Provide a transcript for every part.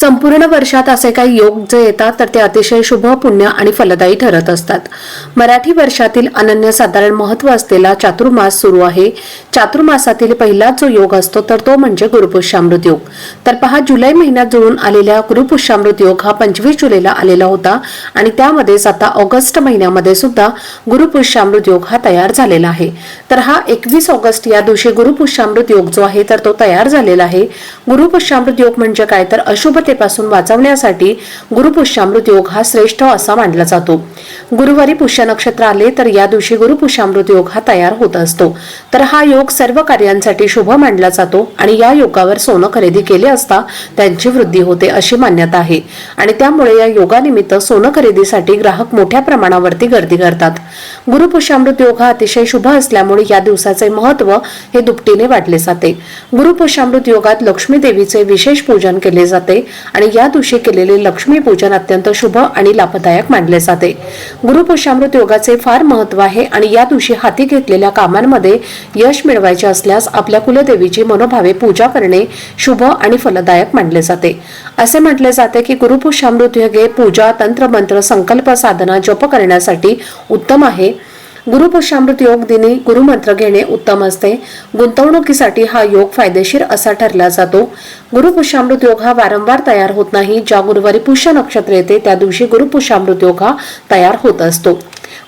संपूर्ण वर्षात असे काही योग जे येतात तर ते अतिशय शुभ पुण्य आणि फलदायी ठरत असतात. मराठी वर्षातील अनन्यसाधारण महत्त्व असलेला चातुर्मास सुरू आहे. चातुर्मासातील पहिला जो योग असतो तर तो म्हणजे गुरुपुष्यामृत योग. तर पहा जुलै महिन्यात जुळून आलेल्या गुरुपुष्यामृत योग हा पंचवीस जुलैला आलेला होता आणि त्यामध्येच आता ऑगस्ट महिन्यामध्ये सुद्धा गुरुपुष्यामृत योग हा तयार झालेला आहे. तर हा एकवीस ऑगस्ट या दिवशी गुरुपुष्यामृत योग जो आहे तर तो तयार झालेला आहे. गुरुपुष्यामृत योग म्हणजे काय? तर अशुभ अशुभतेपासून वाचवण्यासाठी गुरुपुष्यामृत योग हा श्रेष्ठ असा मानला जातो. गुरुवारी पुष्य नक्षत्र आले तर या दिवशी गुरुपुष्यामृत योग हा तयार होत असतो. तर हा योग सर्व कार्यांसाठी शुभ मानला जातो आणि या योगावर सोनं खरेदी केले असता त्यांची वृद्धी होते अशी मान्यता आहे. आणि त्यामुळे या योगानिमित्त सोनं खरेदीसाठी ग्राहक मोठ्या प्रमाणावरती गर्दी करतात. गुरुपुष्यामृत योग हा अतिशय शुभ असल्यामुळे या दिवसाचे महत्त्व हे दुपटीने वाढले जाते. गुरुपुष्यामृत योगात लक्ष्मी देवीचे विशेष पूजन केले जाते. आणि या दिवशी केलेले लक्ष्मी पूजन अत्यंत शुभ आणि लाभदायक मानले जाते. गुरुपुष्यामृत योगाचे फार महत्त्व आहे आणि या दिवशी हाती घेतलेल्या कामांमध्ये यश मिळवायचे असल्यास आपल्या कुलदेवीची मनोभावे पूजा करणे शुभ आणि फलदायक मानले जाते. असे म्हटले जाते की गुरुपुष्यामृत योगे पूजा पूजा तंत्रमंत्र संकल्प साधना जप करण्यासाठी उत्तम आहे. गुरुपुष्यामृत योग दिनी गुरुमंत्र घेणे उत्तम असते. गुंतवणुकीसाठी हा योग फायदेशीर असा ठरला जातो. गुरुपुष्यामृत योग हा वारंवार तयार होत नाही. ज्या गुरुवारी पुष्य नक्षत्र येते त्या दिवशी गुरुपुष्यामृत योग हा तयार होत असतो.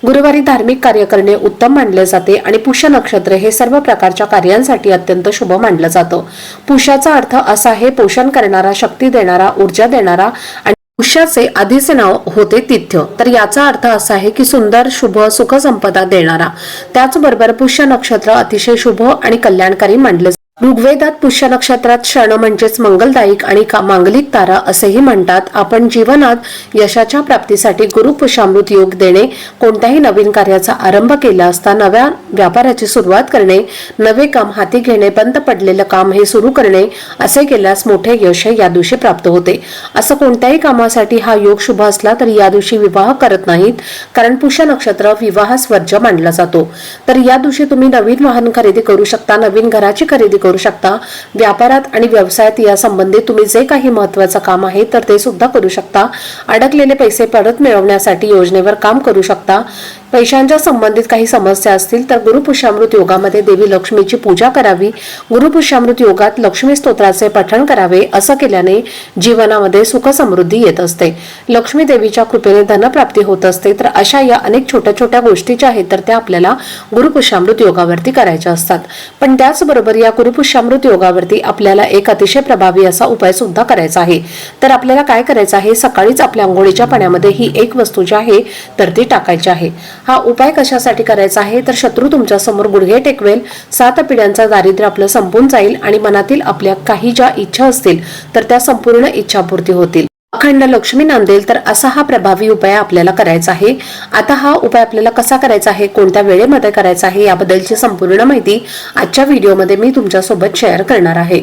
गुरुवारी धार्मिक कार्य करणे उत्तम मानले जाते आणि पुष्य नक्षत्र हे सर्व प्रकारच्या कार्यांसाठी अत्यंत शुभ मानलं जातं. पुष्याचा अर्थ असा आहे पोषण करणारा शक्ती देणारा ऊर्जा देणारा आणि पुष्याचे आधीचे नाव होते तिथ्य तर याचा अर्थ असा आहे की सुंदर शुभ सुख संपदा देणारा त्याचबरोबर पुष्य नक्षत्र अतिशय शुभ आणि कल्याणकारी मानले जाते. ऋग्वेदात पुष्य नक्षत्रात क्षण म्हणजेच मंगलदायिक आणि मांगलिक तारा असेही म्हणतात. आपण जीवनात यशाच्या प्राप्तीसाठी गुरु पुष्यामृत योग देणे कोणत्याही नवीन कार्याचा आरंभ केला असता नव्या व्यापाराची सुरुवात करणे नवे काम हाती घेणे बंद पडलेलं काम हे सुरू करणे असे केल्यास मोठे यश या दिवशी प्राप्त होते. असं कोणत्याही कामासाठी हा योग शुभ असला तरी या दिवशी विवाह करत नाहीत कारण पुष्य नक्षत्र विवाह स्वर्ज मानला जातो. तर या दिवशी तुम्ही नवीन वाहन खरेदी करू शकता. नवीन घराची खरेदी करू शकता. व्यापारात आणि व्यवसायात या संबंधित तुम्ही जे काही महत्वाचं काम आहे तर ते सुद्धा करू शकता. अडकलेले पैसे परत मिळवण्यासाठी योजनेवर काम करू शकता. पैशांच्या संबंधित काही समस्या असतील तर गुरुपुष्यामृत योगामध्ये देवी लक्ष्मीची पूजा करावी. गुरुपुष्यामृत योगात लक्ष्मी स्तोत्राचे पठण करावे असं केल्याने जीवनामध्ये सुखसमृद्धी येत असते. लक्ष्मी देवीच्या कृपेने धनप्राप्ती होत असते तर अशा या अनेक छोट्या छोट्या गोष्टी ज्या आहेत तर त्या आपल्याला गुरुपुष्यामृत योगावरती करायच्या असतात. पण त्याचबरोबर या गुरुपुष्यामृत योगावरती आपल्याला एक अतिशय प्रभावी असा उपाय सुद्धा करायचा आहे. तर आपल्याला काय करायचं आहे? सकाळीच आपल्या आंघोळीच्या पाण्यामध्ये ही एक वस्तू जी आहे तर ती टाकायची आहे. हा उपाय कशासाठी करायचा आहे? तर शत्रू तुमच्यासमोर गुडघे टेकवेल. सात पिढ्यांचा दारिद्र्य आपलं संपून जाईल आणि मनातील आपल्या काही ज्या इच्छा असतील तर त्या संपूर्ण इच्छापूर्ती होतील. अखंड लक्ष्मी नांदेल तर असा हा प्रभावी उपाय आपल्याला करायचा आहे. आता हा उपाय आपल्याला कसा करायचा आहे? कोणत्या वेळेमध्ये करायचा आहे? याबद्दलची संपूर्ण माहिती आजच्या व्हिडिओमध्ये मी तुमच्यासोबत शेअर करणार आहे.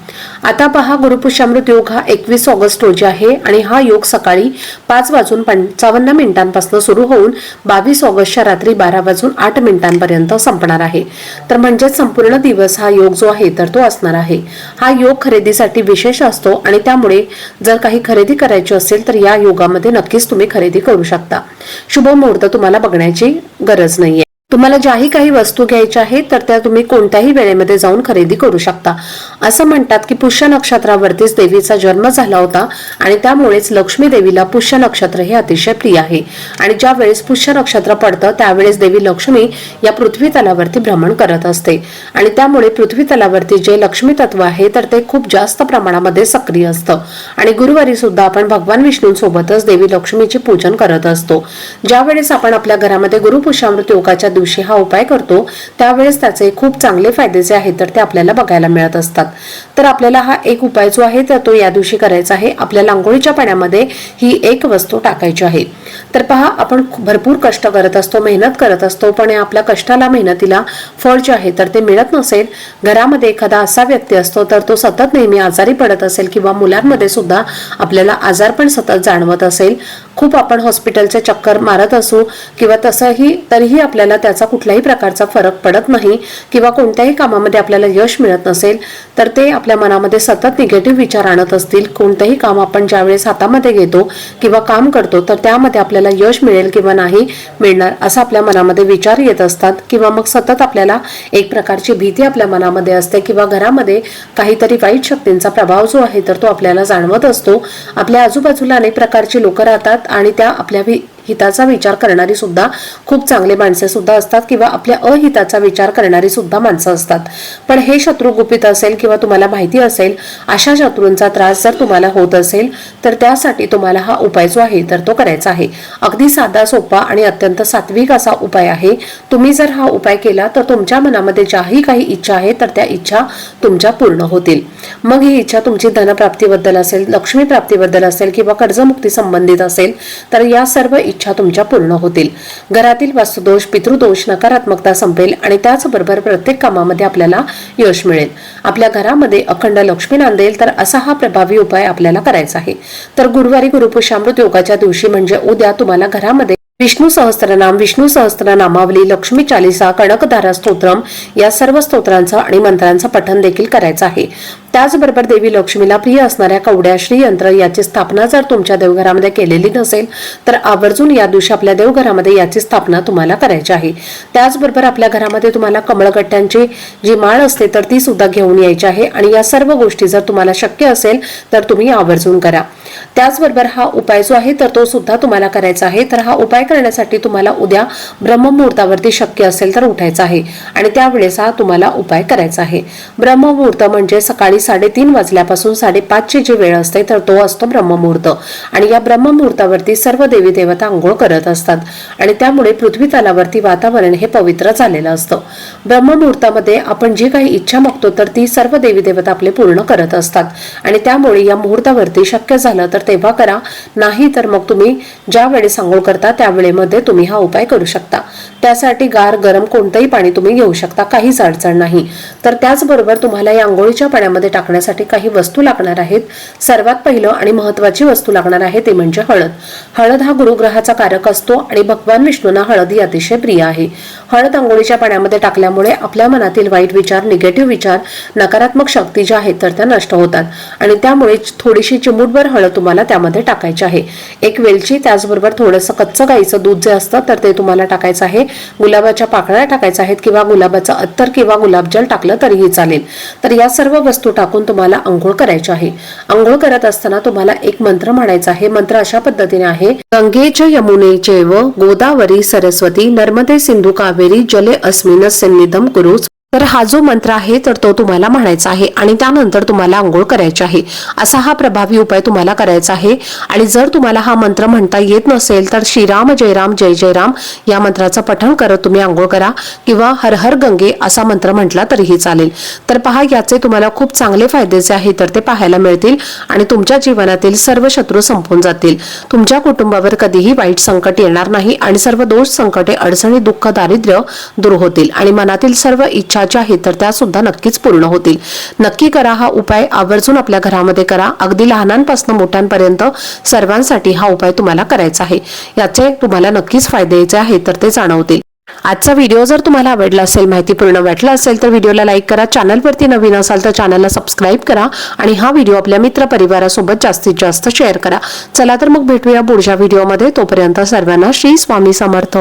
आता पहा गुरुपुष्यामृत योग हा एकवीस ऑगस्ट रोजी आहे आणि हा योग सकाळी पाच वाजून पंचावन्न मिनिटांपासून सुरू होऊन बावीस ऑगस्टच्या रात्री बारा वाजून आठ मिनिटांपर्यंत संपणार आहे. तर म्हणजेच संपूर्ण दिवस हा योग जो आहे तर तो असणार आहे. हा योग खरेदीसाठी विशेष असतो आणि त्यामुळे जर काही खरेदी करायची असेल तर या योगामध्ये नक्कीच तुम्ही खरेदी करू शकता. शुभ मुहूर्त तुम्हाला बघण्याची गरज नाहीये. तुम्हाला ज्याही काही वस्तू घ्यायच्या आहेत तर त्या तुम्ही कोणत्याही वेळेमध्ये जाऊन खरेदी करू शकता. असं म्हणतात की पुष्य नक्षत्रावरतीच देवीचा जन्म झाला होता आणि त्यामुळेच लक्ष्मी देवीला पुष्य नक्षत्र हे अतिशय प्रिय आहे. आणि ज्या वेळेस पुष्य नक्षत्र पडतं त्यावेळेस देवी लक्ष्मी या पृथ्वी तलावरती भ्रमण करत असते. आणि त्यामुळे पृथ्वी तलावरती जे लक्ष्मी तत्व आहे तर ते खूप जास्त प्रमाणामध्ये सक्रिय असतं. आणि गुरुवारी सुद्धा आपण भगवान विष्णूंसोबतच देवी लक्ष्मीचे पूजन करत असतो. ज्यावेळेस आपण आपल्या घरामध्ये गुरुपुष्यामृत योगाच्या दिवशी हा उपाय करतो त्यावेळेस त्याचे खूप चांगले फायदे जे आहेत तर ते आपल्याला बघायला मिळत असतात. तर आपल्याला हा एक उपाय जो आहे तर तो या दिवशी करायचा आहे. आपल्या लांगोळीच्या पाण्यामध्ये ही एक वस्तू टाकायची आहे. तर पहा आपण भरपूर कष्ट करत असतो मेहनत करत असतो पण या आपल्या कष्टाला मेहनतीला फळ जे आहे तर ते मिळत नसेल. घरामध्ये एखादा असा व्यक्ती असतो तर तो सतत नेहमी आजारी पडत असेल किंवा मुलांमध्ये सुद्धा आपल्याला आजार पण सतत जाणवत असेल. खूप आपण हॉस्पिटलचे चक्कर मारत असू किंवा तसंही तरीही आपल्याला त्याचा कुठल्याही प्रकारचा फरक पडत नाही किंवा कोणत्याही कामामध्ये आपल्याला यश मिळत नसेल तर ते आपल्या मनामध्ये सतत निगेटिव्ह विचार आणत असतील. कोणतंही काम आपण ज्यावेळेस हातामध्ये घेतो किंवा काम करतो तर त्यामध्ये आपल्याला यश मिळेल किंवा नाही मिळणार असा आपल्या मनामध्ये विचार येत असतात किंवा मग सतत आपल्याला एक प्रकारची भीती आपल्या मनामध्ये असते किंवा घरामध्ये काहीतरी वाईट शक्तींचा प्रभाव जो आहे तर तो आपल्याला जाणवत असतो. आपल्या आजूबाजूला अनेक प्रकारची लोक राहतात आणि त्या आपल्या हिताचा विचार करणारी सुद्धा खूप चांगले माणसे सुद्धा असतात किंवा आपल्या अहिताचा विचार करणारी सुद्धा माणसं असतात. पण हे शत्रू गुपित असेल किंवा तुम्हाला माहिती असेल अशा शत्रूंचा त्रास जर तुम्हाला होत असेल तर त्यासाठी तुम्हाला हा उपाय जो आहे तर तो करायचा आहे. अगदी साधा सोपा आणि अत्यंत सात्विक असा उपाय आहे. तुम्ही जर हा उपाय केला तर तुमच्या मनामध्ये ज्याही काही इच्छा आहे तर त्या इच्छा तुमच्या पूर्ण होतील. मग ही इच्छा तुमची धनप्राप्तीबद्दल असेल लक्ष्मी प्राप्तीबद्दल असेल किंवा कर्जमुक्ती संबंधित असेल तर या सर्व इच्छा तुमच्या पूर्ण होतील. घरातील वास्तुदोष पितृदोष नकारात्मकता संपेल आणि त्याचबरोबर प्रत्येक कामामध्ये आपल्याला यश मिळेल. आपल्या घरामध्ये अखंड लक्ष्मी नांदेल तर असा हा प्रभावी उपाय आपल्याला करायचा आहे. तर गुरुवारी गुरुपुषामृत योगाच्या दिवशी म्हणजे उद्या तुम्हाला घरामध्ये विष्णू सहस्त्रनाम विष्णू सहस्त्रनामावली लक्ष्मी चालिसा कणकधारा स्तोत्रम या सर्व स्तोत्रांचं आणि मंत्रांचं पठन देखील करायचं आहे. त्याचबरोबर देवी लक्ष्मीला प्रिय असणाऱ्या कवड्या श्रीयंत्र याची स्थापना जर तुमच्या देवघरामध्ये केलेली नसेल तर आवर्जून या दिवशी आपल्या देवघरामध्ये याची स्थापना तुम्हाला करायची आहे. त्याचबरोबर आपल्या घरामध्ये तुम्हाला कमळगट्ट्यांची जी माळ असते तर ती सुद्धा घेऊन यायची आहे आणि या सर्व गोष्टी जर तुम्हाला शक्य असेल तर तुम्ही आवर्जून करा. त्याचबरोबर हा उपाय जो आहे तर तो सुद्धा तुम्हाला करायचा आहे. तर हा उपाय करण्यासाठी तुम्हाला उद्या ब्रह्ममुहूर्तावरती शक्य असेल तर उठायचा आहे. आणि त्यावेळेस हा तुम्हाला उपाय करायचा आहे. ब्रह्ममुहूर्त म्हणजे सकाळी साडेतीन वाजल्यापासून साडेपाचची जी वेळ असते तर तो असतो ब्रह्ममुहूर्त. आणि या ब्रह्ममुहूर्तावरती सर्व देवी देवता आंघोळ करत असतात. आणि त्यामुळे पृथ्वी तलावरती वातावरण हे पवित्र झालेलं असतं. ब्रह्ममुहूर्तामध्ये आपण जी काही इच्छा मागतो तर ती सर्व देवी देवता आपले पूर्ण करत असतात. आणि त्यामुळे या मुहूर्तावरती शक्य झालं तर तेव्हा करा. नाही तर मग तुम्ही ज्या वेळेस आंघोळ करता त्या वेळेमध्ये तुम्ही हा उपाय करू शकता. त्यासाठी गार गरम कोणतंही पाणी तुम्ही घेऊ शकता. काहीच अडचण नाही. तर त्याचबरोबर तुम्हाला या आंघोळीच्या पाण्यामध्ये टाकण्यासाठी काही वस्तू लागणार आहेत. सर्वात पहिलं आणि महत्वाची वस्तू लागणार आहे ते म्हणजे हळद. हळद हा गुरुग्रहाचा कारक असतो आणि भगवान विष्णूंना हळद ही अतिशय प्रिय आहे. हळद आंघोळीच्या पाण्यामध्ये टाकल्यामुळे आपल्या मनातील वाईट विचार निगेटिव्ह विचार नकारात्मक शक्ती ज्या आहेत तर त्या नष्ट होतात. आणि त्यामुळे थोडीशी चिमूटभर हळद तुम्हाला त्यामध्ये टाकायचे आहे. एक वेलची त्याचबरोबर थोडंसं कच्चं गाईचं दूध जे असतं तर ते तुम्हाला टाकायचं आहे. गुलाबाच्या पाकळ्या टाकायच्या आहेत किंवा गुलाबाचं अत्तर किंवा गुलाबजल टाकलं तरीही चालेल. तर या सर्व वस्तू टाकून तुम्हाला आंघोळ करायची आहे. आंघोळ करत असताना तुम्हाला एक मंत्र म्हणायचा आहे. मंत्र अशा पद्धतीने आहे. गंगेच यमुने चैव गोदावरी सरस्वती नर्मदे सिंधू कावेरी जले अस्मिन सन्निधम कुरुच तर हा जो मंत्र आहे तर तो तुम्हाला म्हणायचा आहे आणि त्यानंतर तुम्हाला आंघोळ करायची आहे. असा हा प्रभावी उपाय तुम्हाला करायचा आहे. आणि जर तुम्हाला हा मंत्र म्हणता येत नसेल तर श्रीराम जयराम जय जयराम या मंत्राचं पठण करत तुम्ही आंघोळ करा किंवा हर हर गंगे असा मंत्र म्हटला तरीही चालेल. तर पहा याचे तुम्हाला खूप चांगले फायद्याचे आहे तर ते पाहायला मिळतील आणि तुमच्या जीवनातील सर्व शत्रू संपून जातील. तुमच्या कुटुंबावर कधीही वाईट संकट येणार नाही आणि सर्व दोष संकटे अडचणी दुःख दारिद्र्य दूर होतील आणि मनातील सर्व इच्छा ज्या आहेत तर त्या सुद्धा नक्कीच पूर्ण होतील. नक्की करा हा उपाय आवर्जून आपल्या घरामध्ये करा. अगदी लहानांपासून मोठ्यांपर्यंत सर्वांसाठी हा उपाय तुम्हाला करायचा आहे. याचे तुम्हाला नक्कीच फायदे जे आहेत तर ते जाणवतील. आजचा व्हिडिओ जर तुम्हाला आवडला असेल माहितीपूर्ण वाटला असेल तर व्हिडिओला लाईक करा. चॅनलवरती नवीन असाल तर चॅनलला सबस्क्राईब करा आणि हा व्हिडिओ आपल्या मित्र परिवारासोबत जास्तीत जास्त शेअर करा. चला तर मग भेटूया पुढच्या व्हिडिओमध्ये. तोपर्यंत सर्वांना श्री स्वामी समर्थ.